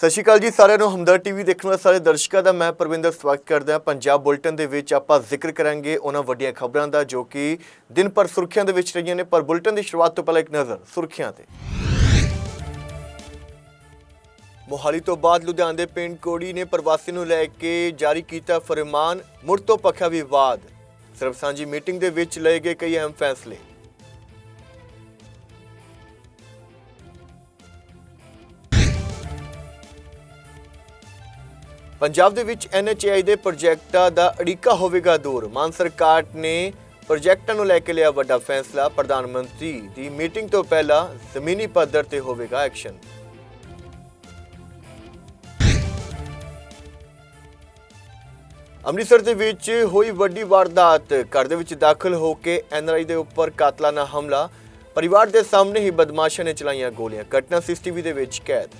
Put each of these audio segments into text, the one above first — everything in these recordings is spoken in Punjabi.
ਸਤਿ ਸ਼੍ਰੀ ਅਕਾਲ ਜੀ, ਸਾਰਿਆਂ ਨੂੰ ਹਮਦਰ ਟੀਵੀ ਦੇਖਣ ਵਾਲੇ ਸਾਰੇ ਦਰਸ਼ਕਾਂ ਦਾ ਮੈਂ ਪਰਵਿੰਦਰ ਸਵਾਗਤ ਕਰਦਾ ਹਾਂ। ਪੰਜਾਬ ਬੁਲਟਨ ਦੇ ਵਿੱਚ ਆਪਾਂ ਜ਼ਿਕਰ ਕਰਾਂਗੇ ਉਹਨਾਂ ਵੱਡੀਆਂ ਖਬਰਾਂ ਦਾ ਜੋ ਕਿ ਦਿਨ ਪਰ ਸੁਰਖੀਆਂ ਦੇ ਵਿੱਚ ਰਹੀਆਂ ਨੇ, ਪਰ ਬੁਲਟਨ ਦੀ ਸ਼ੁਰੂਆਤ ਤੋਂ ਪਹਿਲਾਂ ਇੱਕ ਨਜ਼ਰ ਸੁਰਖੀਆਂ ਤੇ। ਮੋਹਾਲੀ ਤੋਂ ਬਾਅਦ ਲੁਧਿਆਣੇ ਦੇ ਪਿੰਡ ਕੋੜੀ ਨੇ ਪ੍ਰਵਾਸੀ ਨੂੰ ਲੈ ਕੇ ਜਾਰੀ ਕੀਤਾ ਫਰਮਾਨ, ਮੁੜ ਤੋਂ ਪੱਖਾ ਵਿਵਾਦ। ਸਰਬ ਸਾਂਝੀ ਮੀਟਿੰਗ ਦੇ ਵਿੱਚ ਲਏ ਗਏ ਕਈ ਅਹਿਮ ਫੈਸਲੇ। ਪੰਜਾਬ ਦੇ ਵਿੱਚ ਐਨਐਚਆਈ ਦੇ ਪ੍ਰੋਜੈਕਟਾਂ ਦਾ ਅੜਿੱਕਾ ਹੋਵੇਗਾ ਦੂਰ। ਮਾਨ ਸਰਕਾਰ ਨੇ ਪ੍ਰੋਜੈਕਟਾਂ ਨੂੰ ਲੈ ਕੇ ਲਿਆ ਵੱਡਾ ਫੈਸਲਾ। ਪ੍ਰਧਾਨ ਮੰਤਰੀ ਦੀ ਮੀਟਿੰਗ ਤੋਂ ਪਹਿਲਾਂ ਜ਼ਮੀਨੀ ਪੱਧਰ ਤੇ ਹੋਵੇਗਾ ਐਕਸ਼ਨ। ਅੰਮ੍ਰਿਤਸਰ ਦੇ ਵਿੱਚ ਹੋਈ ਵੱਡੀ ਵਾਰਦਾਤ। ਘਰ ਦੇ ਵਿੱਚ ਦਾਖਲ ਹੋ ਕੇ ਐਨਆਰਆਈ ਦੇ ਉੱਪਰ ਕਾਤਲਾਨਾ ਹਮਲਾ। ਪਰਿਵਾਰ ਦੇ ਸਾਹਮਣੇ ਹੀ ਬਦਮਾਸ਼ਾਂ ਨੇ ਚਲਾਈਆਂ ਗੋਲੀਆਂ। ਘਟਨਾ ਸੀਸੀਟੀਵੀ ਦੇ ਵਿੱਚ ਕੈਦ।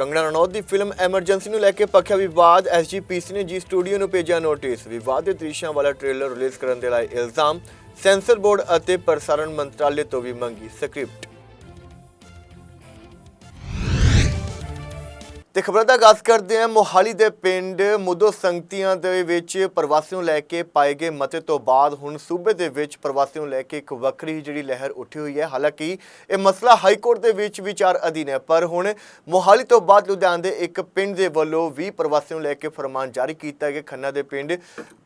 ਕੰਗਣਾ ਰਣੌਤ ਦੀ ਫਿਲਮ ਐਮਰਜੈਂਸੀ ਨੂੰ ਲੈ ਕੇ ਪੱਖਿਆ ਵਿਵਾਦ ਐਸਜੀਪੀਸੀ ਨੇ ਜੀ ਸਟੂਡੀਓ ਨੂੰ ਭੇਜਿਆ ਨੋਟਿਸ। ਵਿਵਾਦ ਦੇ ਦ੍ਰਿਸ਼ਾਂ ਵਾਲਾ ਟ੍ਰੇਲਰ ਰਿਲੀਜ਼ ਕਰਨ ਦੇ ਲਈ ਇਲਜ਼ਾਮ, ਸੈਂਸਰ ਬੋਰਡ ਅਤੇ ਪ੍ਰਸਾਰਣ ਮੰਤਰਾਲੇ ਤੋਂ ਵੀ ਮੰਗੀ ਸਕ੍ਰਿਪਟ। ਤੇ ਖਬਰਾਂ ਦਾ ਆਗਾਜ਼ ਕਰਦੇ ਹਾਂ, ਮੋਹਾਲੀ ਦੇ ਪਿੰਡ ਮੁੱਦੋ ਸੰਗਤੀਆਂ ਦੇ ਵਿੱਚ ਪ੍ਰਵਾਸੀਆਂ ਨੂੰ ਲੈ ਕੇ ਪਾਏ ਗਏ ਮਤੇ ਤੋਂ ਬਾਅਦ ਹੁਣ ਸੂਬੇ ਦੇ ਵਿੱਚ ਪ੍ਰਵਾਸੀਆਂ ਨੂੰ ਲੈ ਕੇ ਇੱਕ ਵੱਖਰੀ ਜਿਹੜੀ ਲਹਿਰ ਉੱਠੀ ਹੋਈ ਹੈ। ਹਾਲਾਂਕਿ ਇਹ ਮਸਲਾ ਹਾਈ ਕੋਰਟ ਦੇ ਵਿੱਚ ਵਿਚਾਰ ਅਧੀਨ ਹੈ, ਪਰ ਹੁਣ ਮੋਹਾਲੀ ਤੋਂ ਬਾਅਦ ਲੁਧਿਆਣਾ ਦੇ ਇੱਕ ਪਿੰਡ ਦੇ ਵੱਲੋਂ ਵੀ ਪ੍ਰਵਾਸੀਆਂ ਨੂੰ ਲੈ ਕੇ ਫਰਮਾਨ ਜਾਰੀ ਕੀਤਾ ਗਿਆ। ਖੰਨਾ ਦੇ ਪਿੰਡ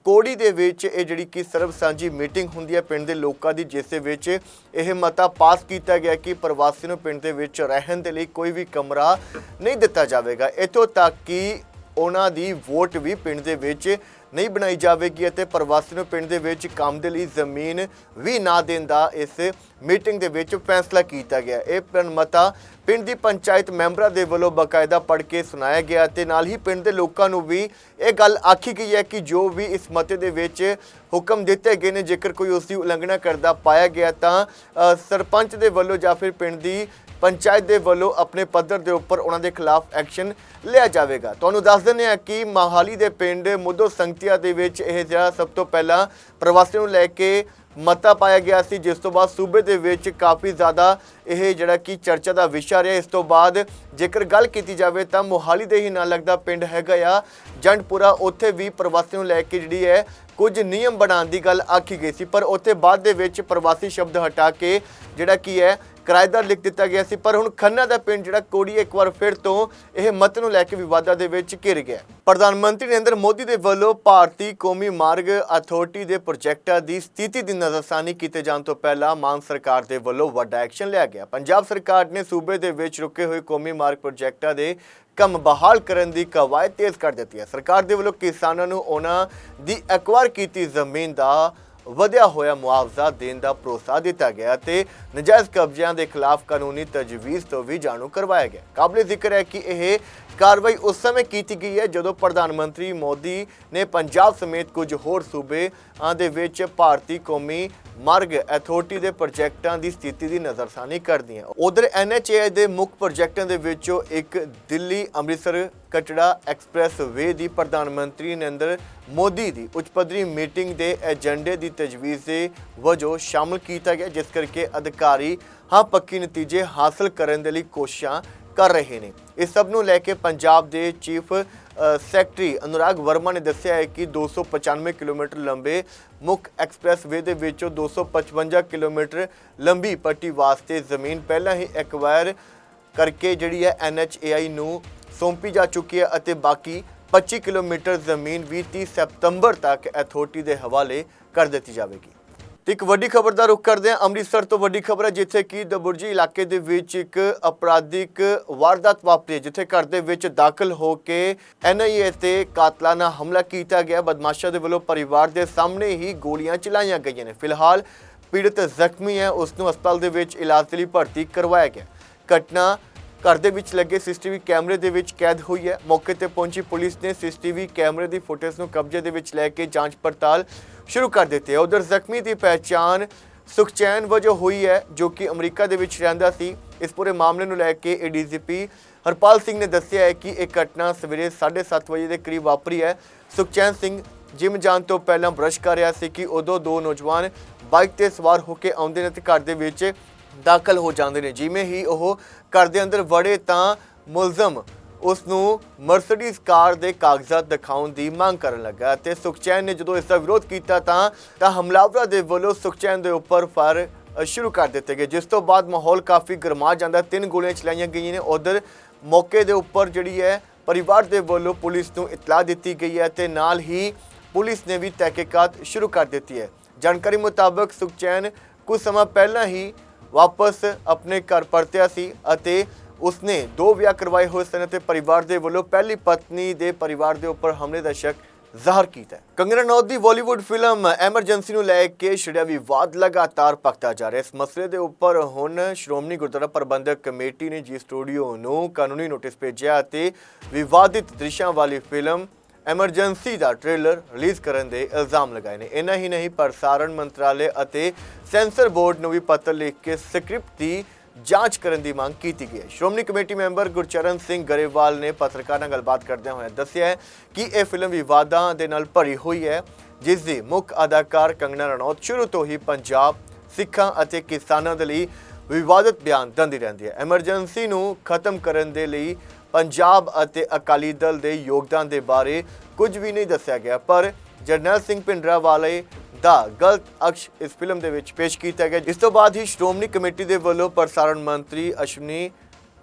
ਕੋੜੀ ਦੇ ਵਿੱਚ ਇਹ ਜਿਹੜੀ ਕਿ ਸਰਬ ਸਾਂਝੀ ਮੀਟਿੰਗ ਹੁੰਦੀ ਹੈ, ਪਿੰਡ ਦੇ ਲੋਕਾਂ ਦੀ, ਜਿਸ ਦੇ ਵਿੱਚ ਇਹ ਮਤਾ ਪਾਸ ਕੀਤਾ ਗਿਆ ਕਿ ਪ੍ਰਵਾਸੀ ਨੂੰ ਪਿੰਡ ਦੇ ਵਿੱਚ ਰਹਿਣ ਦੇ ਲਈ ਕੋਈ ਵੀ ਕਮਰਾ ਨਹੀਂ ਦਿੱਤਾ ਜਾਵੇ ਜਾਵੇਗਾ ਇਥੋਂ ਤੱਕ ਕਿ ਉਹਨਾਂ ਦੀ ਵੋਟ ਵੀ ਪਿੰਡ ਦੇ ਵਿੱਚ ਨਹੀਂ ਬਣਾਈ ਜਾਵੇਗੀ ਅਤੇ ਪ੍ਰਵਾਸੀ ਨੂੰ ਪਿੰਡ ਦੇ ਵਿੱਚ ਕੰਮ ਦੇ ਲਈ ਜ਼ਮੀਨ ਵੀ ਨਾ ਦੇਣ ਦਾ ਇਸ ਮੀਟਿੰਗ ਦੇ ਵਿੱਚ ਫੈਸਲਾ ਕੀਤਾ ਗਿਆ। ਇਹ ਮਤਾ, ਪਿੰਡ ਦੀ ਪੰਚਾਇਤ ਮੈਂਬਰਾਂ ਦੇ ਵੱਲੋਂ ਬਕਾਇਦਾ ਪੜ੍ਹ ਕੇ ਸੁਣਾਇਆ ਗਿਆ ਤੇ ਨਾਲ ਹੀ ਪਿੰਡ ਦੇ ਲੋਕਾਂ ਨੂੰ ਵੀ ਇਹ ਗੱਲ ਆਖੀ ਗਈ ਹੈ ਕਿ ਜੋ ਵੀ ਇਸ ਮਤੇ ਦੇ ਵਿੱਚ ਹੁਕਮ ਦਿੱਤੇ ਗਏ ਨੇ, ਜੇਕਰ ਕੋਈ ਉਸ ਦੀ ਉਲੰਘਣਾ ਕਰਦਾ ਪਾਇਆ ਗਿਆ ਤਾਂ ਸਰਪੰਚ ਦੇ ਵੱਲੋਂ ਜਾਂ ਫਿਰ ਪਿੰਡ ਦੀ ਪੰਚਾਇਤ ਦੇ ਵੱਲੋਂ ਆਪਣੇ ਪੱਧਰ ਦੇ ਉੱਪਰ ਉਹਨਾਂ ਦੇ ਖਿਲਾਫ ਐਕਸ਼ਨ ਲਿਆ ਜਾਵੇਗਾ। ਤੁਹਾਨੂੰ ਦੱਸ ਦਿੰਦੇ ਹਾਂ ਕਿ ਮਹਾਲੀ ਦੇ ਪਿੰਡ ਮੁੱਦੋ ਸੰਗਤੀਆ ਦੇ ਵਿੱਚ ਇਹ ਜਿਹੜਾ ਸਭ ਤੋਂ ਪਹਿਲਾਂ ਪ੍ਰਵਾਸੀਆਂ ਨੂੰ ਲੈ ਕੇ ਮਤਾ ਪਾਇਆ ਗਿਆ ਸੀ, ਜਿਸ ਤੋਂ ਬਾਅਦ ਸੂਬੇ ਦੇ ਵਿੱਚ ਕਾਫੀ ਜ਼ਿਆਦਾ ਇਹ ਜਿਹੜਾ ਕਿ ਚਰਚਾ ਦਾ ਵਿਸ਼ਾ ਰਿਹਾ। ਇਸ ਤੋਂ ਬਾਅਦ ਜੇਕਰ ਗੱਲ ਕੀਤੀ ਜਾਵੇ ਤਾਂ ਮੋਹਾਲੀ ਦੇ ਹੀ ਨਾਲ ਲੱਗਦਾ ਪਿੰਡ ਹੈਗਾ ਆ, ਜੰਡਪੁਰਾ। ਉੱਥੇ ਵੀ ਪ੍ਰਵਾਸੀਆਂ ਨੂੰ ਲੈ ਕੇ ਜਿਹੜੀ ਹੈ ਕੁਝ ਨਿਯਮ ਬਣਾਉਣ ਦੀ ਗੱਲ ਆਖੀ ਗਈ ਸੀ, ਪਰ ਉੱਥੇ ਬਾਅਦ ਦੇ ਵਿੱਚ ਪ੍ਰਵਾਸੀ ਸ਼ਬਦ ਹਟਾ ਕੇ ਜਿਹੜਾ ਕੀ ਹੈ ਕਿਰਾਏਦਾਰ ਲਿਖ ਦਿੱਤਾ ਗਿਆ ਸੀ, ਪਰ ਹੁਣ ਖੰਨਾ ਦਾ ਪਿੰਡ ਜਿਹੜਾ ਕੋੜੀ ਇੱਕ ਵਾਰ ਫਿਰ ਤੋਂ ਇਹ ਮਤ ਨੂੰ ਲੈ ਕੇ ਵਿਵਾਦਾਂ ਦੇ ਵਿੱਚ ਘਿਰ ਗਿਆ ਪ੍ਰਧਾਨ ਮੰਤਰੀ ਨਰਿੰਦਰ ਮੋਦੀ ਦੇ ਵੱਲੋਂ ਭਾਰਤੀ ਕੌਮੀ ਮਾਰਗ ਅਥਾਰਟੀ ਦੇ ਪ੍ਰੋਜੈਕਟਾਂ ਦੀ ਸਥਿਤੀ ਦੀ ਨਜ਼ਰਸਾਨੀ ਕੀਤੇ ਜਾਣ ਤੋਂ ਪਹਿਲਾਂ ਮਾਨ ਸਰਕਾਰ ਦੇ ਵੱਲੋਂ ਵੱਡਾ ਐਕਸ਼ਨ ਲਿਆ ਗਿਆ। ਪੰਜਾਬ ਸਰਕਾਰ ਨੇ ਸੂਬੇ ਦੇ ਵਿੱਚ ਰੁਕੇ ਹੋਏ ਕੌਮੀ ਮਾਰਗ ਪ੍ਰੋਜੈਕਟਾਂ ਦੇ ਕੰਮ ਬਹਾਲ ਕਰਨ ਦੀ ਕਵਾਇਦ ਤੇਜ਼ ਕਰ ਦਿੱਤੀ ਹੈ। ਸਰਕਾਰ ਦੇ ਵੱਲੋਂ ਕਿਸਾਨਾਂ ਨੂੰ ਉਹਨਾਂ ਦੀ ਐਕਵਾਇਰ ਕੀਤੀ ਜ਼ਮੀਨ ਦਾ ਵਧਿਆ ਹੋਇਆ ਮੁਆਵਜ਼ਾ ਦੇਣ ਦਾ ਭਰੋਸਾ ਦਿੱਤਾ ਗਿਆ ਤੇ ਨਜਾਇਜ਼ ਕਬਜ਼ਿਆਂ ਦੇ ਖਿਲਾਫ ਕਾਨੂੰਨੀ ਤਜਵੀਜ਼ ਤੋਂ ਵੀ ਜਾਣੂ ਕਰਵਾਇਆ ਗਿਆ। ਕਾਬਲੇ ਜ਼ਿਕਰ ਹੈ ਕਿ ਇਹ ਕਾਰਵਾਈ ਉਸ ਸਮੇਂ ਕੀਤੀ ਗਈ ਹੈ ਜਦੋਂ ਪ੍ਰਧਾਨ ਮੰਤਰੀ ਮੋਦੀ ਨੇ ਪੰਜਾਬ ਸਮੇਤ ਕੁਝ ਹੋਰ ਸੂਬੇ ਦੇ ਵਿੱਚ ਭਾਰਤੀ ਕੌਮੀ ਮਾਰਗ ਅਥਾਰਟੀ ਦੇ ਪ੍ਰੋਜੈਕਟਾਂ ਦੀ ਸਥਿਤੀ ਦੀ ਨਜ਼ਰਸਾਨੀ ਕਰਦੀ ਹੈ। ਉਧਰ ਐਨਐਚਏ ਦੇ ਮੁੱਖ ਪ੍ਰੋਜੈਕਟਾਂ ਦੇ ਵਿੱਚੋਂ ਇੱਕ ਦਿੱਲੀ ਅੰਮ੍ਰਿਤਸਰ ਕਟੜਾ ਐਕਸਪ੍ਰੈਸ ਵੇ ਦੀ ਪ੍ਰਧਾਨ ਮੰਤਰੀ ਨਰਿੰਦਰ ਮੋਦੀ ਦੀ ਉੱਚ ਪੱਧਰੀ ਮੀਟਿੰਗ ਦੇ ਏਜੰਡੇ ਦੀ ਤਜਵੀਜ਼ ਦੇ ਵਜੋਂ ਸ਼ਾਮਲ ਕੀਤਾ ਗਿਆ, ਜਿਸ ਕਰਕੇ ਅਧਿਕਾਰੀ ਹਾਂ ਪੱਕੀ ਨਤੀਜੇ ਹਾਸਲ ਕਰਨ ਦੇ ਲਈ ਕੋਸ਼ਿਸ਼ਾਂ ਕਰ ਰਹੇ ਨੇ। ਇਸ ਸਭ ਨੂੰ ਲੈ ਕੇ ਪੰਜਾਬ ਦੇ ਚੀਫ ਸੈਕਟਰੀ ਅਨੁਰਾਗ ਵਰਮਾ ਨੇ ਦੱਸਿਆ ਹੈ ਕਿ 295 ਕਿਲੋਮੀਟਰ ਲੰਬੇ ਮੁੱਖ ਐਕਸਪ੍ਰੈਸ ਵੇ ਦੇ ਵਿੱਚੋਂ 255 ਕਿਲੋਮੀਟਰ ਲੰਬੀ ਪੱਟੀ ਵਾਸਤੇ ਜ਼ਮੀਨ ਪਹਿਲਾਂ ਹੀ ਐਕਵਾਇਰ ਕਰਕੇ ਜਿਹੜੀ ਹੈ NHAI ਨੂੰ ਸੌਂਪੀ ਜਾ ਚੁੱਕੀ ਹੈ ਅਤੇ ਬਾਕੀ 25 ਕਿਲੋਮੀਟਰ ਜ਼ਮੀਨ ਵੀ 30 ਸਤੰਬਰ ਤੱਕ ਅਥਾਰਟੀ ਦੇ ਹਵਾਲੇ ਕਰ ਦਿੱਤੀ ਜਾਵੇਗੀ। ਤੇ ਇੱਕ ਵੱਡੀ ਖਬਰ ਦਾ ਰੁਖ ਕਰਦੇ ਹਾਂ। ਅੰਮ੍ਰਿਤਸਰ ਤੋਂ ਵੱਡੀ ਖਬਰ ਹੈ ਜਿੱਥੇ ਕਿ ਦਬੁਰਜੀ ਇਲਾਕੇ ਦੇ ਵਿੱਚ ਇੱਕ ਅਪਰਾਧਿਕ ਵਾਰਦਾਤ ਵਾਪਰੀ ਹੈ, ਜਿੱਥੇ ਘਰ ਦੇ ਵਿੱਚ ਦਾਖਲ ਹੋ ਕੇ ਐਨਆਈਏ ਤੇ ਕਾਤਲਾਨਾ ਹਮਲਾ ਕੀਤਾ ਗਿਆ। ਬਦਮਾਸ਼ਾਂ ਦੇ ਵੱਲੋਂ ਪਰਿਵਾਰ ਦੇ ਸਾਹਮਣੇ ਹੀ ਗੋਲੀਆਂ ਚਲਾਈਆਂ ਗਈਆਂ ਨੇ। ਫਿਲਹਾਲ ਪੀੜਤ ਜ਼ਖਮੀ ਹੈ ਉਸ ਨੂੰ ਹਸਪਤਾਲ ਦੇ ਵਿੱਚ ਇਲਾਜ ਦੇ ਲਈ ਭਰਤੀ ਕਰਵਾਇਆ ਗਿਆ। ਘਟਨਾ ਘਰ ਦੇ ਵਿੱਚ ਲੱਗੇ ਸੀਸੀਟੀਵੀ ਕੈਮਰੇ ਦੇ ਵਿੱਚ ਕੈਦ ਹੋਈ ਹੈ। ਮੌਕੇ ਤੇ ਪਹੁੰਚੀ ਪੁਲਿਸ ਨੇ ਸੀਸੀਟੀਵੀ ਕੈਮਰੇ ਦੀ ਫੁਟੇਜ ਨੂੰ ਕਬਜ਼ੇ ਦੇ ਵਿੱਚ ਲੈ ਕੇ ਜਾਂਚ ਪੜਤਾਲ ਸ਼ੁਰੂ ਕਰ ਦਿੱਤੀ ਹੈ। ਉਧਰ ਜ਼ਖਮੀ ਦੀ ਪਹਿਚਾਣ ਸੁਖਚੈਨ ਵਜੋਂ ਹੋਈ ਹੈ, ਜੋ ਕਿ ਅਮਰੀਕਾ ਦੇ ਵਿੱਚ ਰਹਿੰਦਾ ਸੀ। ਇਸ ਪੂਰੇ ਮਾਮਲੇ ਨੂੰ ਲੈ ਕੇ ਏਡੀਜੀਪੀ ਹਰਪਾਲ ਸਿੰਘ ਨੇ ਦੱਸਿਆ ਹੈ ਕਿ ਇਹ ਘਟਨਾ ਸਵੇਰੇ 7:30 ਵਜੇ ਦੇ ਕਰੀਬ ਵਾਪਰੀ ਹੈ। ਸੁਖਚੈਨ ਸਿੰਘ ਜਿਮ ਜਾਣ ਤੋਂ ਪਹਿਲਾਂ ਬ੍ਰਸ਼ ਕਰ ਰਿਹਾ ਸੀ ਕਿ ਉਦੋਂ ਦੋ ਨੌਜਵਾਨ ਬਾਈਕ ਤੇ ਸਵਾਰ ਹੋ ਕੇ ਆਉਂਦੇ ਨੇ ਤੇ ਘਰ ਦੇ ਵਿੱਚ ਦਾਖਲ ਹੋ ਜਾਂਦੇ ਨੇ। ਜਿਵੇਂ ਹੀ ਉਹ ਘਰ ਦੇ ਅੰਦਰ ਵੜੇ ਤਾਂ ਮੁਲਜ਼ਮ ਉਸ ਨੂੰ ਮਰਸੀਡੀਜ਼ ਕਾਰ ਦੇ ਕਾਗਜ਼ਾਤ ਦਿਖਾਉਣ ਦੀ ਮੰਗ ਕਰਨ ਲੱਗਾ ਤੇ ਸੁਖਚੈਨ ਨੇ ਜਦੋਂ ਇਸ ਦਾ ਵਿਰੋਧ ਕੀਤਾ ਤਾਂ ਤਾਂ ਹਮਲਾਵਰਾਂ ਦੇ ਵੱਲੋਂ ਸੁਖਚੈਨ ਦੇ ਉੱਪਰ ਫਾਇਰ ਸ਼ੁਰੂ ਕਰ ਦਿੱਤੇ ਗਏ। ਜਿਸ ਤੋਂ ਬਾਅਦ ਮਾਹੌਲ ਕਾਫੀ ਗਰਮਾ ਜਾਂਦਾ। ਤਿੰਨ ਗੋਲੀਆਂ ਚਲਾਈਆਂ ਗਈਆਂ ਨੇ। ਉਧਰ ਮੌਕੇ ਦੇ ਉੱਪਰ ਜਿਹੜੀ ਹੈ, ਪਰਿਵਾਰ ਦੇ ਵੱਲੋਂ ਪੁਲਿਸ ਨੂੰ ਇਤਲਾਹ ਦਿੱਤੀ ਗਈ ਹੈ ਤੇ ਨਾਲ ਹੀ ਪੁਲਿਸ ਨੇ ਵੀ ਤਹਿਕੀਕਾਤ ਸ਼ੁਰੂ ਕਰ ਦਿੱਤੀ ਹੈ। ਜਾਣਕਾਰੀ ਮੁਤਾਬਕ ਸੁਖਚੈਨ ਕੁਝ ਸਮਾਂ ਪਹਿਲਾਂ ਹੀ ਵਾਪਸ ਆਪਣੇ ਘਰ ਪਰਤਿਆ ਸੀ ਅਤੇ ਉਸਨੇ ਦੋ ਵਿਆਹ ਕਰਵਾਏ ਹੋਏ ਸਨ ਤੇ ਪਰਿਵਾਰ ਦੇ ਵੱਲੋਂ ਪਹਿਲੀ ਪਤਨੀ ਦੇ ਪਰਿਵਾਰ ਦੇ ਉੱਪਰ ਹਮਲੇ ਦਾ ਸ਼ੱਕ ਜ਼ਾਹਰ ਕੀਤਾ ਹੈ। ਕੰਗਨਾ ਰਣੌਤ ਦੀ ਬਾਲੀਵੁੱਡ ਫਿਲਮ ਐਮਰਜੈਂਸੀ ਨੂੰ ਲੈ ਕੇ ਛਿੜਿਆ ਵਿਵਾਦ ਲਗਾਤਾਰ ਭਖਦਾ ਜਾ ਰਿਹਾ। ਇਸ ਮਸਲੇ ਦੇ ਉੱਪਰ ਹੁਣ ਸ਼੍ਰੋਮਣੀ ਗੁਰਦੁਆਰਾ ਪ੍ਰਬੰਧਕ ਕਮੇਟੀ ਨੇ ਜੀ ਸਟੂਡੀਓ ਨੂੰ ਕਾਨੂੰਨੀ ਨੋਟਿਸ ਭੇਜਿਆ ਅਤੇ ਵਿਵਾਦਿਤ ਦ੍ਰਿਸ਼ਾਂ ਵਾਲੀ ਫਿਲਮ ਐਮਰਜੈਂਸੀ ਦਾ ਟ੍ਰੇਲਰ ਰਿਲੀਜ਼ ਕਰਨ ਦੇ ਇਲਜ਼ਾਮ ਲਗਾਏ ਨੇ। ਇੰਨਾ ਹੀ ਨਹੀਂ ਪ੍ਰਸਾਰਣ ਮੰਤਰਾਲੇ ਅਤੇ ਸੈਂਸਰ ਬੋਰਡ ਨੂੰ ਵੀ ਪੱਤਰ ਲਿਖ ਕੇ ਸਕ੍ਰਿਪਟ ਦੀ ਜਾਂਚ ਕਰਨ ਦੀ ਮੰਗ ਕੀਤੀ ਗਈ ਹੈ। ਸ਼੍ਰੋਮਣੀ ਕਮੇਟੀ ਮੈਂਬਰ ਗੁਰਚਰਨ ਸਿੰਘ ਗਰੇਵਾਲ ਨੇ ਪੱਤਰਕਾਰਾਂ ਨਾਲ ਗੱਲਬਾਤ ਕਰਦਿਆਂ ਹੋਇਆ ਦੱਸਿਆ ਹੈ ਕਿ ਇਹ ਫਿਲਮ ਵਿਵਾਦਾਂ ਦੇ ਨਾਲ ਭਰੀ ਹੋਈ ਹੈ, ਜਿਸ ਦੀ ਮੁੱਖ ਅਦਾਕਾਰ ਕੰਗਨਾ ਰਣੌਤ ਸ਼ੁਰੂ ਤੋਂ ਹੀ ਪੰਜਾਬ ਸਿੱਖਾਂ ਅਤੇ ਕਿਸਾਨਾਂ ਦੇ ਲਈ ਵਿਵਾਦਤ ਬਿਆਨ ਦਿੰਦੀ ਰਹਿੰਦੀ ਹੈ। ਐਮਰਜੈਂਸੀ ਨੂੰ ਖਤਮ ਕਰਨ ਦੇ ਲਈ ਪੰਜਾਬ ਅਤੇ ਅਕਾਲੀ ਦਲ ਦੇ ਯੋਗਦਾਨ ਦੇ ਬਾਰੇ ਕੁਝ ਵੀ ਨਹੀਂ ਦੱਸਿਆ ਗਿਆ, ਪਰ ਜਰਨੈਲ ਸਿੰਘ ਭਿੰਡਰਾ ਵਾਲੇ ਦਾ ਗਲਤ ਅਕਸ਼ ਇਸ ਫਿਲਮ ਦੇ ਵਿੱਚ ਪੇਸ਼ ਕੀਤਾ ਗਿਆ ਇਸ ਤੋਂ ਬਾਅਦ ਹੀ ਸ਼੍ਰੋਮਣੀ ਕਮੇਟੀ ਦੇ ਵੱਲੋਂ ਪ੍ਰਸਾਰਣ ਮੰਤਰੀ ਅਸ਼ਵਨੀ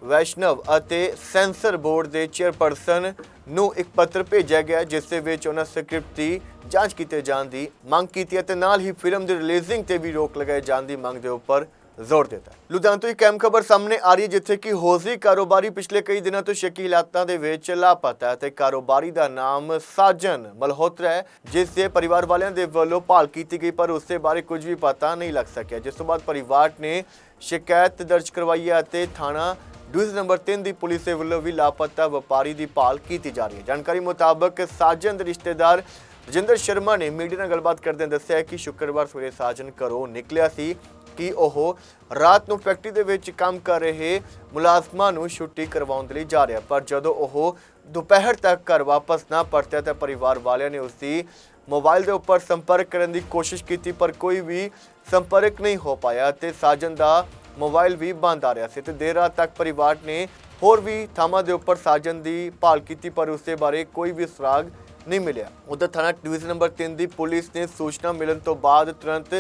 ਵੈਸ਼ਨਵ ਅਤੇ ਸੈਂਸਰ ਬੋਰਡ ਦੇ ਚੇਅਰਪਰਸਨ ਨੂੰ ਇੱਕ ਪੱਤਰ ਭੇਜਿਆ ਗਿਆ, ਜਿਸ ਦੇ ਵਿੱਚ ਉਹਨਾਂ ਸਕ੍ਰਿਪਟ ਦੀ ਜਾਂਚ ਕੀਤੇ ਜਾਣ ਦੀ ਮੰਗ ਕੀਤੀ ਅਤੇ ਨਾਲ ਹੀ ਫਿਲਮ ਦੀ ਰਿਲੀਜ਼ਿੰਗ ਤੇ ਵੀ ਰੋਕ ਲਗਾਏ ਜਾਣ ਦੀ ਮੰਗ ਦੇ ਉੱਪਰ ਜ਼ੋਰ ਦਿੱਤਾ। ਲੁਧਿਆਣਾ ਤੋਂ ਇੱਕ ਅਹਿਮ ਖਬਰ ਸਾਹਮਣੇ ਆ ਰਹੀ ਹੈ, ਜਿੱਥੇ ਕਿ ਹੌਜ਼ਰੀ ਕਾਰੋਬਾਰੀ ਪਿਛਲੇ ਕਈ ਦਿਨਾਂ ਤੋਂ ਸ਼ੱਕੀ ਹਾਲਾਤਾਂ ਦੇ ਵਿੱਚ ਲਾਪਤਾ ਹੈ ਤੇ ਕਾਰੋਬਾਰੀ ਦਾ ਨਾਮ ਸਾਜਨ ਮਲਹੋਤਰਾ ਹੈ, ਜਿਸ ਦੇ ਪਰਿਵਾਰ ਵਾਲਿਆਂ ਦੇ ਵੱਲੋਂ ਭਾਲ ਕੀਤੀ ਗਈ, ਪਰ ਉਸ ਦੇ ਬਾਰੇ ਕੁਝ ਵੀ ਪਤਾ ਨਹੀਂ ਲੱਗ ਸਕਿਆ। ਜਿਸ ਤੋਂ ਬਾਅਦ ਪਰਿਵਾਰ ਨੇ ਸ਼ਿਕਾਇਤ ਦਰਜ ਕਰਵਾਈ ਹੈ ਅਤੇ ਥਾਣਾ ਡਿਵੀਜ਼ਨ ਨੰਬਰ 3 ਦੀ ਪੁਲਿਸ ਦੇ ਵੱਲੋਂ ਵੀ ਲਾਪਤਾ ਵਪਾਰੀ ਦੀ ਭਾਲ ਕੀਤੀ ਜਾ ਰਹੀ ਹੈ। ਜਾਣਕਾਰੀ ਮੁਤਾਬਕ ਸਾਜਨ ਦੇ ਰਿਸ਼ਤੇਦਾਰ ਰਜਿੰਦਰ ਸ਼ਰਮਾ ਨੇ ਮੀਡੀਆ ਨਾਲ ਗੱਲਬਾਤ ਕਰਦਿਆਂ ਦੱਸਿਆ ਕਿ ਸ਼ੁੱਕਰਵਾਰ ਸਵੇਰੇ ਸਾਜਨ ਘਰੋਂ ਨਿਕਲਿਆ ਸੀ। ਕਿ ਉਹ ਰਾਤ ਨੂੰ ਫੈਕਟਰੀ ਦੇ ਵਿੱਚ ਕੰਮ ਕਰ ਰਹੇ ਮੁਲਾਜ਼ਮਾਂ ਨੂੰ ਛੁੱਟੀ ਕਰਵਾਉਣ ਦੇ ਲਈ ਜਾ ਰਿਹਾ। ਪਰ ਜਦੋਂ ਉਹ ਦੁਪਹਿਰ ਤੱਕ ਘਰ ਵਾਪਸ ਨਾ ਪਰਤਿਆ ਤਾਂ ਪਰਿਵਾਰ ਵਾਲਿਆਂ ਨੇ ਉਸ ਦੀ ਮੋਬਾਈਲ ਦੇ ਉੱਪਰ ਸੰਪਰਕ ਕਰਨ ਦੀ ਕੋਸ਼ਿਸ਼ ਕੀਤੀ, ਪਰ ਕੋਈ ਵੀ ਸੰਪਰਕ ਨਹੀਂ ਹੋ ਪਾਇਆ ਤੇ ਸਾਜਨ ਦਾ ਮੋਬਾਈਲ ਵੀ ਬੰਦ ਆ ਰਿਹਾ ਸੀ ਤੇ ਦੇਰ ਰਾਤ ਤੱਕ ਪਰਿਵਾਰ ਨੇ ਹੋਰ ਵੀ ਥਾਵਾਂ ਦੇ ਉੱਪਰ ਸਾਜਨ ਦੀ ਭਾਲ ਕੀਤੀ, ਪਰ ਉਸ ਦੇ ਬਾਰੇ ਕੋਈ ਵੀ ਸੁਰਾਗ ਨਹੀਂ ਮਿਲਿਆ। ਉਧਰ ਥਾਣਾ ਡਿਵੀਜ਼ਨ ਨੰਬਰ 3 ਦੀ ਪੁਲਿਸ ਨੇ ਸੂਚਨਾ ਮਿਲਣ ਤੋਂ ਬਾਅਦ ਤੁਰੰਤ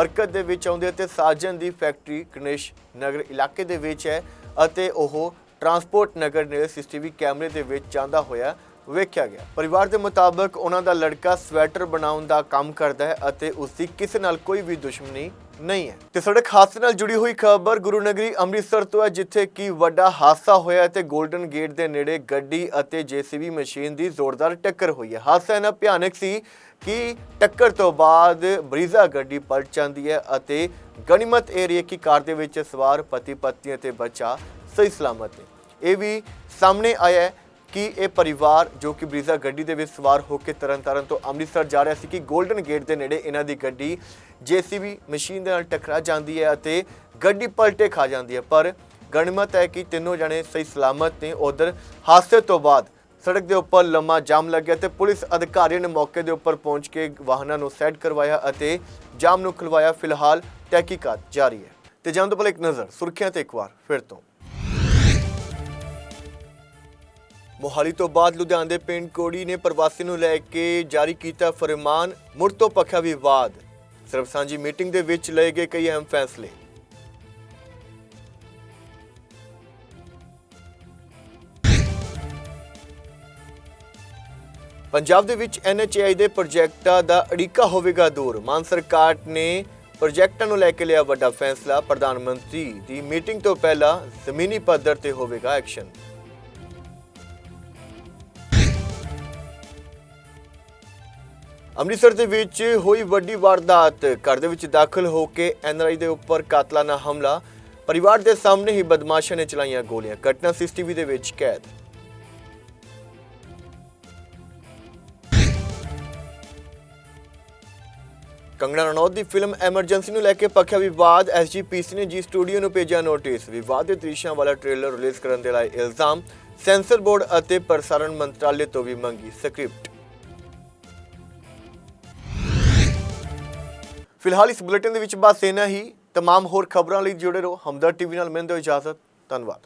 ਹਰਕਤ ਦੇ ਵਿੱਚ ਆਉਂਦੇ ਅਤੇ ਸਾਜਨ ਦੀ ਫੈਕਟਰੀ ਗਣੇਸ਼ ਨਗਰ ਇਲਾਕੇ ਦੇ ਵਿੱਚ ਹੈ ਅਤੇ ਉਹ ਟਰਾਂਸਪੋਰਟ ਨਗਰ ਨੇ ਸੀਸੀਟੀਵੀ ਕੈਮਰੇ ਦੇ ਵਿੱਚ ਜਾਂਦਾ ਹੋਇਆ ਵੇਖਿਆ ਗਿਆ। ਪਰਿਵਾਰ ਦੇ ਮੁਤਾਬਕ ਉਹਨਾਂ ਦਾ ਲੜਕਾ ਸਵੈਟਰ ਬਣਾਉਣ ਦਾ ਕੰਮ ਕਰਦਾ ਹੈ ਅਤੇ ਉਸ ਦੀ ਕਿਸੇ ਨਾਲ ਕੋਈ ਵੀ ਦੁਸ਼ਮਣੀ ਨਹੀਂ ਹੈ। ਤੇ ਸੜਕ ਹਾਦਸੇ ਨਾਲ ਜੁੜੀ ਹੋਈ ਖਬਰ ਗੁਰੂ ਨਗਰੀ ਅੰਮ੍ਰਿਤਸਰ ਤੋਂ ਹੈ, ਜਿੱਥੇ ਕਿ ਵੱਡਾ ਹਾਦਸਾ ਹੋਇਆ ਤੇ 골ਡਨ ਗੇਟ ਦੇ ਨੇੜੇ ਗੱਡੀ ਅਤੇ ਜੀਸੀਬੀ ਮਸ਼ੀਨ ਦੀ ਜ਼ੋਰਦਾਰ ਟੱਕਰ ਹੋਈ ਹੈ। ਹਾਦਸਾ ਇਹਨਾਂ ਭਿਆਨਕ ਸੀ ਕਿ ਟੱਕਰ ਤੋਂ ਬਾਅਦ ਬਰੀਜ਼ਾ ਗੱਡੀ ਪਲਟ ਜਾਂਦੀ ਹੈ ਅਤੇ ਗਣਿਮਤ ਇਹ ਰਹੀ ਹੈ ਕਿ ਕਾਰ ਦੇ ਵਿੱਚ ਸਵਾਰ ਪਤੀ ਪਤਨੀ ਅਤੇ ਬੱਚਾ ਸਹੀ ਸਲਾਮਤ ਨੇ। ਇਹ ਵੀ ਸਾਹਮਣੇ ਆਇਆ ਹੈ ਕਿ ਇਹ ਪਰਿਵਾਰ ਜੋ ਕਿ ਬਰੀਜ਼ਾ ਗੱਡੀ ਦੇ ਵਿੱਚ ਸਵਾਰ ਹੋ ਕੇ ਤਰਨਤਾਰਨ ਤੋਂ ਅੰਮ੍ਰਿਤਸਰ ਜਾ ਰਿਹਾ ਸੀ ਕਿ 골ਡਨ ਗੇਟ ਦੇ ਨੇੜੇ ਇਹਨਾਂ ਦੀ ਗੱਡੀ ਜੀਸੀਬੀ ਮਸ਼ੀਨ ਦੇ ਨਾਲ ਟਕਰਾ ਜਾਂਦੀ ਹੈ ਅਤੇ ਗੱਡੀ ਪਲਟੇ ਖਾ ਜਾਂਦੀ ਹੈ। ਪਰ ਗਣਮਤ ਹੈ ਕਿ ਤਿੰਨੋਂ ਜਣੇ ਸਹੀ ਸਲਾਮਤ ਨੇ। ਉਧਰ ਹਾਦਸੇ ਤੋਂ ਬਾਅਦ ਸੜਕ ਦੇ ਉੱਪਰ ਲੰਮਾ ਜਾਮ ਲੱਗਿਆ ਤੇ ਪੁਲਿਸ ਅਧਿਕਾਰੀਆਂ ਨੇ ਮੌਕੇ ਦੇ ਉੱਪਰ ਪਹੁੰਚ ਕੇ ਵਾਹਨਾਂ ਨੂੰ ਸੈੱਟ ਕਰਵਾਇਆ ਅਤੇ ਜਾਮ ਨੂੰ ਖੁਲਵਾਇਆ। ਫਿਲਹਾਲ ਤਹਿਕੀਕਾਤ ਜਾਰੀ ਹੈ। ਤੇ ਜਾਣ ਤੋਂ ਪਹਿਲਾਂ ਇੱਕ ਨਜ਼ਰ ਸੁਰਖੀਆਂ ਤੇ ਇੱਕ ਵਾਰ ਫਿਰ ਤੋਂ। ਮੋਹਾਲੀ ਤੋਂ ਬਾਅਦ ਲੁਧਿਆਣੇ ਦੇ ਪਿੰਡ ਕੋੜੀ ਨੇ ਪ੍ਰਵਾਸੀ ਨੂੰ ਲੈ ਕੇ ਜਾਰੀ ਕੀਤਾ ਫਰਮਾਨ, ਮੁੜ ਤੋਂ ਪੱਖਾ ਵਿਵਾਦ। ਸਰਬਸਾਂਝੀ ਮੀਟਿੰਗ ਦੇ ਵਿੱਚ ਲਏ ਗਏ ਕਈ ਅਹਿਮ ਫੈਸਲੇ। ਪੰਜਾਬ ਦੇ ਵਿੱਚ ਐਨਐਚਆਈ ਦੇ ਪ੍ਰੋਜੈਕਟਾਂ ਦਾ ਅੜਿੱਕਾ ਹੋਵੇਗਾ ਦੂਰ। ਮਾਨ ਸਰਕਾਰ ਨੇ ਪ੍ਰੋਜੈਕਟਾਂ ਨੂੰ ਲੈ ਕੇ ਲਿਆ ਵੱਡਾ ਫੈਸਲਾ। ਪ੍ਰਧਾਨ ਮੰਤਰੀ ਦੀ ਮੀਟਿੰਗ ਤੋਂ ਪਹਿਲਾਂ ਜ਼ਮੀਨੀ ਪੱਧਰ ਤੇ ਹੋਵੇਗਾ ਐਕਸ਼ਨ। ਅੰਮ੍ਰਿਤਸਰ ਦੇ ਵਿੱਚ ਹੋਈ ਵੱਡੀ ਵਾਰਦਾਤ। ਘਰ ਦੇ ਵਿੱਚ ਦਾਖਲ ਹੋ ਕੇ ਐਨਆਰਆਈ ਦੇ ਉੱਪਰ ਕਾਤਲਾਨਾ ਹਮਲਾ। ਪਰਿਵਾਰ ਦੇ ਸਾਹਮਣੇ ਹੀ ਬਦਮਾਸ਼ਾਂ ਨੇ ਚਲਾਈਆਂ ਗੋਲੀਆਂ। ਘਟਨਾ ਸੀਸੀਟੀਵੀ ਦੇ ਵਿੱਚ ਕੈਦ। ਕੰਗਣਾ ਰਣੌਤ ਦੀ ਫਿਲਮ ਐਮਰਜੈਂਸੀ ਨੂੰ ਲੈ ਕੇ ਪੱਖਿਆ ਵਿਵਾਦ। ਐਸਜੀਪੀਸੀ ਨੇ ਜੀ ਸਟੂਡੀਓ ਨੂੰ ਭੇਜਿਆ ਨੋਟਿਸ। ਵਿਵਾਦਿਤ ਦ੍ਰਿਸ਼ਾਂ ਵਾਲਾ ਟ੍ਰੇਲਰ ਰਿਲੀਜ਼ ਕਰਨ ਦੇ ਲਈ ਇਲਜ਼ਾਮ। ਸੈਂਸਰ ਬੋਰਡ ਅਤੇ ਪ੍ਰਸਾਰਣ ਮੰਤਰਾਲੇ ਤੋਂ ਵੀ ਮੰਗੀ ਸਕ੍ਰਿਪਟ। ਫਿਲਹਾਲ ਇਸ ਬੁਲੇਟਿਨ ਦੇ ਵਿੱਚ ਬਸ ਇੰਨਾ ਹੀ तमाम ਹੋਰ ਖਬਰਾਂ ਲਈ ਜੁੜੇ ਰਹੋ ਹਮਦਰ ਟੀਵੀ ਨਾਲ ਮਿਲਦੇ ਹੋ ਇਜਾਜ਼ਤ ਧੰਨਵਾਦ